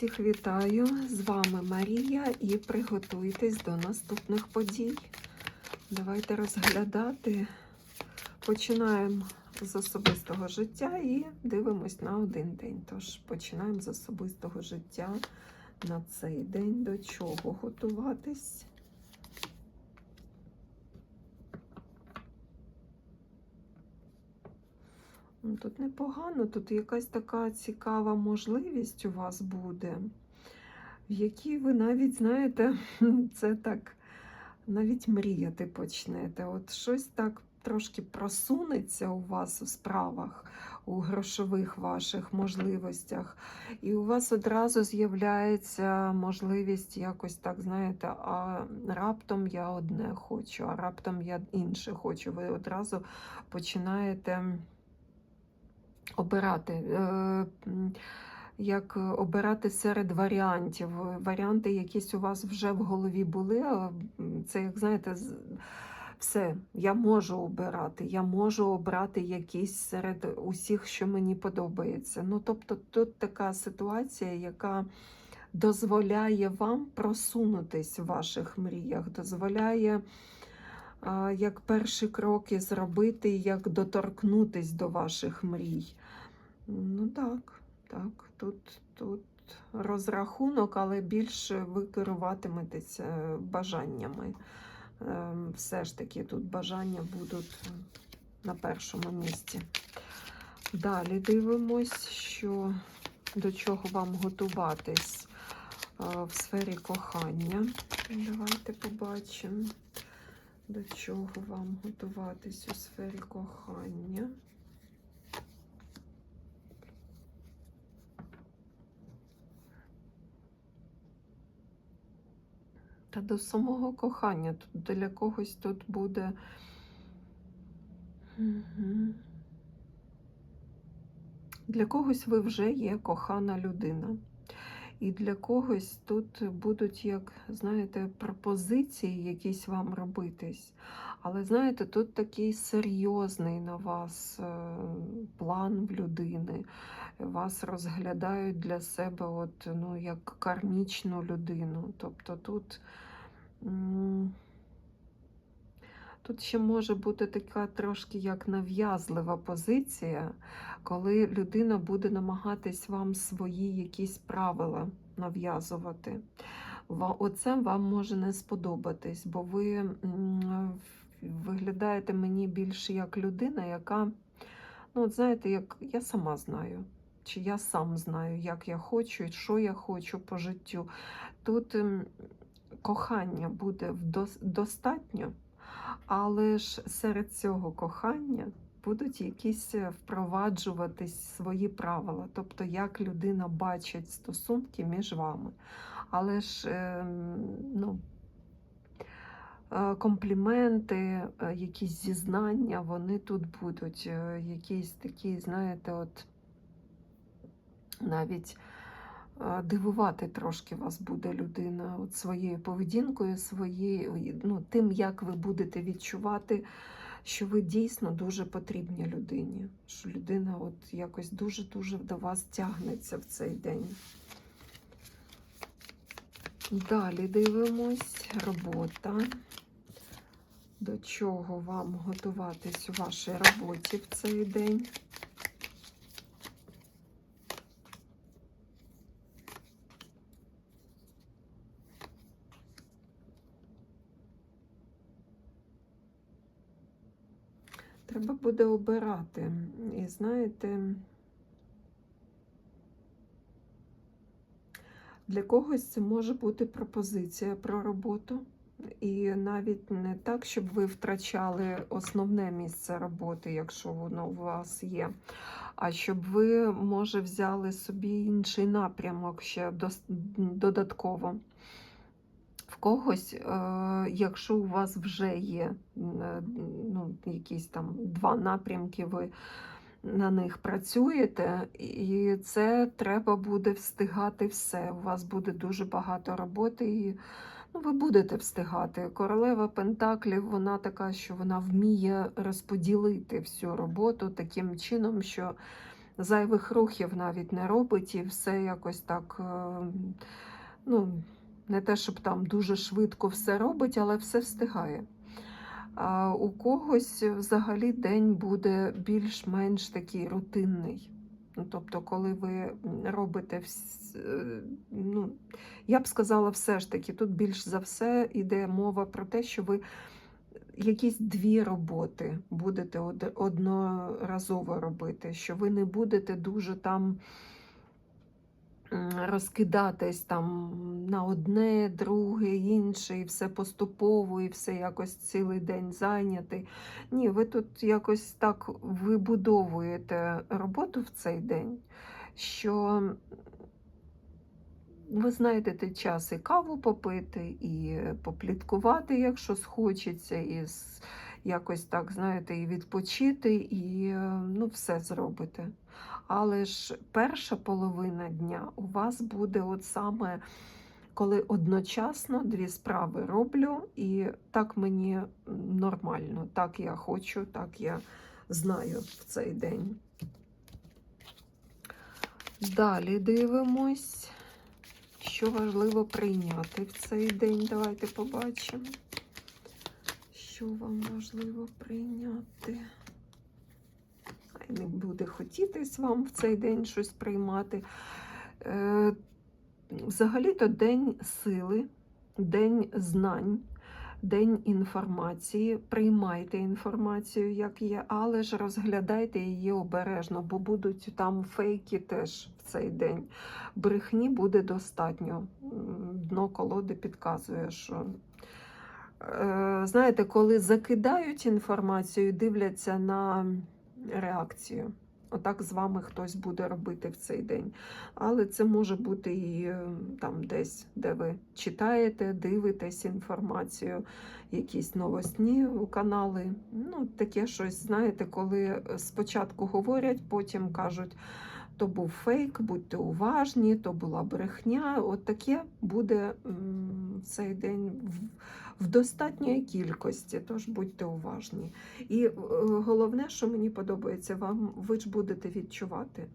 Всіх вітаю! З вами Марія і приготуйтесь до наступних подій. Давайте розглядати. Починаємо з особистого життя і дивимось на один день. Тож починаємо з особистого життя на цей день. До чого готуватись? Тут непогано, тут якась така цікава можливість у вас буде, в якій ви навіть, знаєте, це так, навіть мріяти почнете. От щось так трошки просунеться у вас у справах, у грошових ваших можливостях, і у вас одразу з'являється можливість якось так, знаєте, а раптом я одне хочу, а раптом я інше хочу. Ви одразу починаєте обирати. е, Як обирати серед варіантів. Варіанти якісь у вас вже в голові були. Це, як знаєте, все, я можу обирати, я можу обрати якийсь серед усіх, що мені подобається. Ну, тобто, тут така ситуація, яка дозволяє вам просунутись в ваших мріях, дозволяє як перші кроки зробити, як доторкнутись до ваших мрій. Ну так, так, тут, тут розрахунок, але більше ви керуватиметеся бажаннями. Ем, Все ж таки тут бажання будуть на першому місці. Далі дивимось, що до чого вам готуватись е, в сфері кохання. Давайте побачимо, до чого вам готуватись у сфері кохання. Та до самого кохання. Тут для когось тут буде. Мгм. Для когось ви вже є кохана людина. І для когось тут будуть, як, знаєте, пропозиції якісь вам робитись. Але знаєте, тут такий серйозний на вас е, план в людини. Вас розглядають для себе от, ну, як кармічну людину. Тобто тут. Тут ще може бути така трошки як нав'язлива позиція, коли людина буде намагатись вам свої якісь правила нав'язувати. Оце вам може не сподобатись, бо ви виглядаєте мені більше як людина, яка, ну, от знаєте, як я сама знаю, чи я сам знаю, як я хочу і що я хочу по життю. Тут ем, кохання буде достатньо. Але ж серед цього кохання будуть якісь е, впроваджуватись свої правила, тобто як людина бачить стосунки між вами. Але ж ем, ну, е, компліменти, е, якісь зізнання, вони тут будуть, якісь такі, знаєте, от навіть дивувати трошки вас буде людина от своєю поведінкою, своєю, ну, тим, як ви будете відчувати, що ви дійсно дуже потрібні людині, що людина от якось дуже-дуже до вас тягнеться в цей день. Далі дивимось, робота. До чого вам готуватись у вашій роботі в цей день? Треба буде обирати. І знаєте, для когось це може бути пропозиція про роботу. І навіть не так, щоб ви втрачали основне місце роботи, якщо воно у вас є, а щоб ви, може, взяли собі інший напрямок ще додатково. В когось, е, якщо у вас вже є е, якісь там два напрямки, ви на них працюєте, і це треба буде встигати все. У вас буде дуже багато роботи, і ну, ви будете встигати. Королева Пентаклів, вона така, що вона вміє розподілити всю роботу таким чином, що зайвих рухів навіть не робить, і все якось так, е, ну, не те, щоб там дуже швидко все робить, але все встигає. А у когось взагалі день буде більш-менш такий рутинний. Ну, Тобто, коли ви робите, вс- е, ну, я б сказала, все ж таки, тут більш за все йде мова про те, що ви якісь дві роботи будете одноразово робити, що ви не будете дуже там розкидатись там на одне, друге, інше, і все поступово, і все якось цілий день зайнятий. Ні, ви тут якось так вибудовуєте роботу в цей день, що ви знайдете час і каву попити, і попліткувати, якщо схочеться, і якось так, знаєте, і відпочити, і е, ну, все зробите. Але ж перша половина дня у вас буде от саме, коли одночасно дві справи роблю, і так мені нормально, так я хочу, так я знаю в цей день. Далі дивимось, що важливо прийняти в цей день. Давайте побачимо, що вам важливо прийняти. Хай не буде хотітись вам в цей день щось приймати. Е, Взагалі-то день сили, день знань, день інформації. Приймайте інформацію, як є, але ж розглядайте її обережно, бо будуть там фейки теж в цей день. Брехні буде достатньо. Дно колоди підказує, що. Е, Знаєте, коли закидають інформацію, дивляться на реакцію. Отак з вами хтось буде робити в цей день. Але це може бути і е, там десь, де ви читаєте, дивитесь інформацію, якісь новосні канали. Ну, таке щось, знаєте, коли спочатку говорять, потім кажуть, то був фейк, будьте уважні, то була брехня. От таке буде цей день в, в достатньої кількості, тож будьте уважні. І е, головне, що мені подобається, вам ви ж будете відчувати.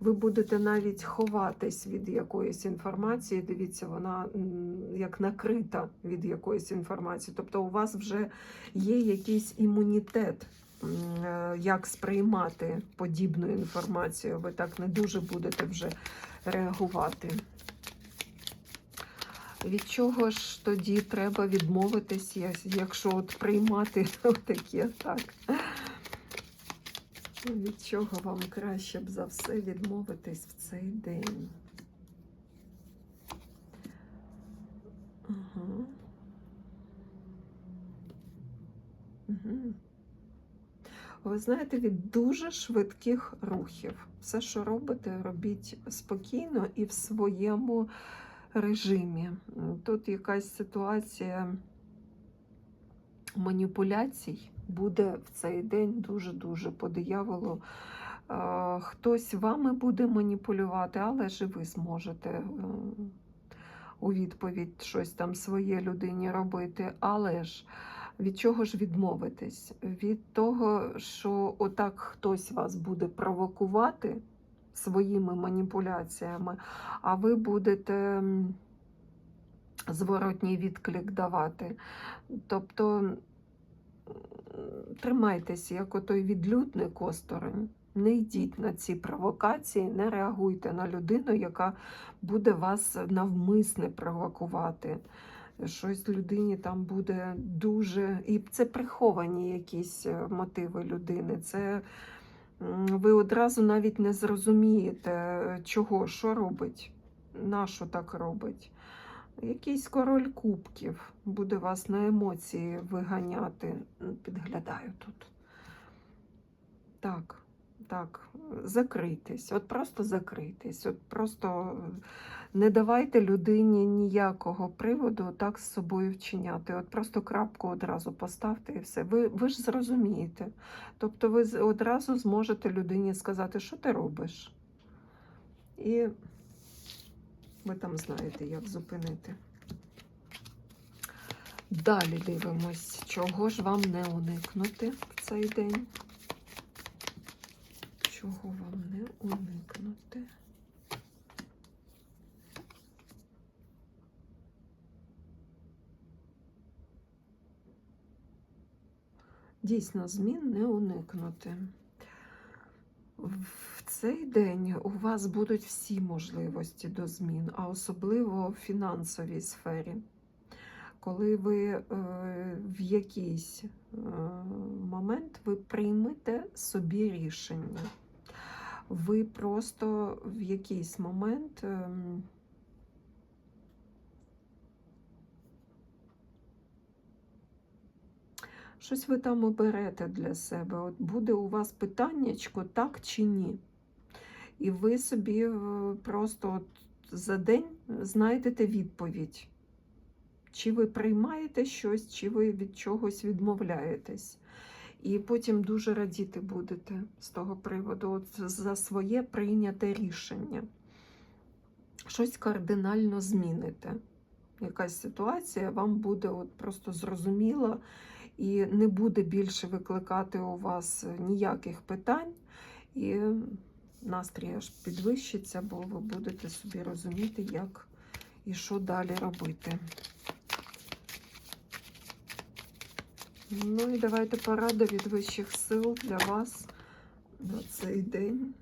Ви будете навіть ховатись від якоїсь інформації. Дивіться, вона як накрита від якоїсь інформації. Тобто у вас вже є якийсь імунітет. Е, Як сприймати подібну інформацію, ви так не дуже будете вже реагувати. Від чого ж тоді треба відмовитись, якщо от приймати таке так? Від чого вам краще б за все відмовитись в цей день? Ага. Угу. Ви знаєте, від дуже швидких рухів. Все, що робите, робіть спокійно і в своєму режимі. Тут якась ситуація маніпуляцій буде в цей день дуже-дуже по дияволу. Е, Хтось вами буде маніпулювати, але ж і ви зможете е, у відповідь щось там своє людині робити. Але ж від чого ж відмовитись? Від того, що отак хтось вас буде провокувати своїми маніпуляціями, а ви будете зворотній відклик давати. Тобто м, тримайтесь, як отой відлюдник осторонь. Не йдіть на ці провокації, не реагуйте на людину, яка буде вас навмисне провокувати. Щось людині там буде дуже. І це приховані якісь е, мотиви людини. Це ви одразу навіть не зрозумієте, чого, що робить, на що так робить. Якийсь король кубків буде вас на емоції виганяти. Підглядаю тут. Так, так, закрийтесь, от просто закрийтесь, от просто не давайте людині ніякого приводу так з собою вчиняти. От просто крапку одразу поставте і все. Ви, ви ж зрозумієте. Тобто ви одразу зможете людині сказати, що ти робиш. І ви там знаєте, як зупинити. Далі дивимось, чого ж вам не уникнути в цей день. чого вам не уникнути? Дійсно, змін не уникнути. В цей день у вас будуть всі можливості до змін, а особливо в фінансовій сфері. Коли ви е, в якийсь е, момент ви приймете собі рішення, ви просто в якийсь момент. Щось ви там оберете для себе. От буде у вас питаннячко, так чи ні. І ви собі е, просто от за день знайдете відповідь. Чи ви приймаєте щось, чи ви від чогось відмовляєтесь. І потім дуже радіти будете з того приводу от за своє прийняте рішення. Щось кардинально зміните. Якась ситуація вам буде от просто зрозуміла і не буде більше викликати у вас ніяких питань, і настрій аж підвищиться, бо ви будете собі розуміти, як і що далі робити. Ну і давайте порада від вищих сил для вас на цей день.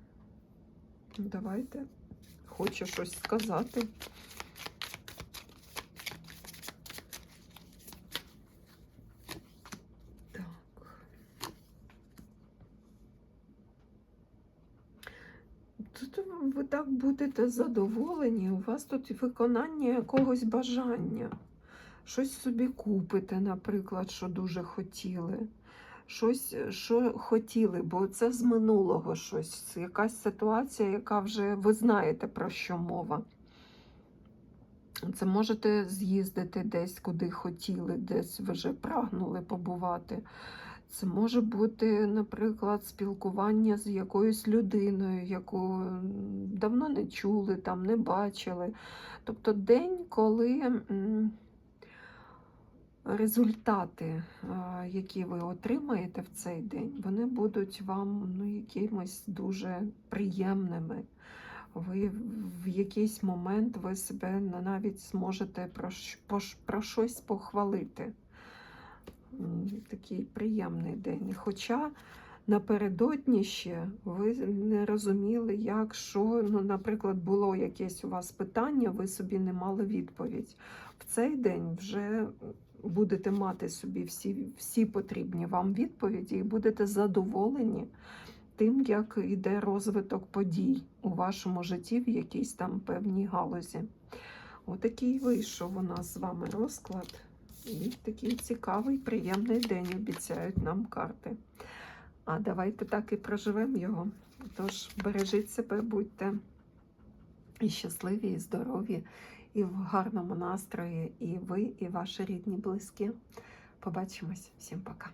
Давайте, хочу щось сказати. Тут ви так будете задоволені, у вас тут виконання якогось бажання. Щось собі купите, наприклад, що дуже хотіли. Щось, що хотіли, бо це з минулого щось, якась ситуація, яка вже ви знаєте, про що мова. Це можете з'їздити десь, куди хотіли, десь вже прагнули побувати. Це може бути, наприклад, спілкування з якоюсь людиною, яку давно не чули, там, не бачили. Тобто день, коли результати, які ви отримаєте в цей день, вони будуть вам ну, якимось дуже приємними. Ви в якийсь момент ви себе навіть зможете про, пош- про щось похвалити. Такий приємний день. Хоча напередодні ще ви не розуміли, як що, ну, наприклад, було якесь у вас питання, ви собі не мали відповідь. В цей день вже будете мати собі всі, всі потрібні вам відповіді і будете задоволені тим, як йде розвиток подій у вашому житті в якійсь там певній галузі. Отакий вийшов у нас з вами розклад. І такий цікавий, приємний день обіцяють нам карти. А давайте так і проживемо його. Тож бережіть себе, будьте і щасливі, і здорові, і в гарному настрої, і ви, і ваші рідні близькі. Побачимось. Всім пока.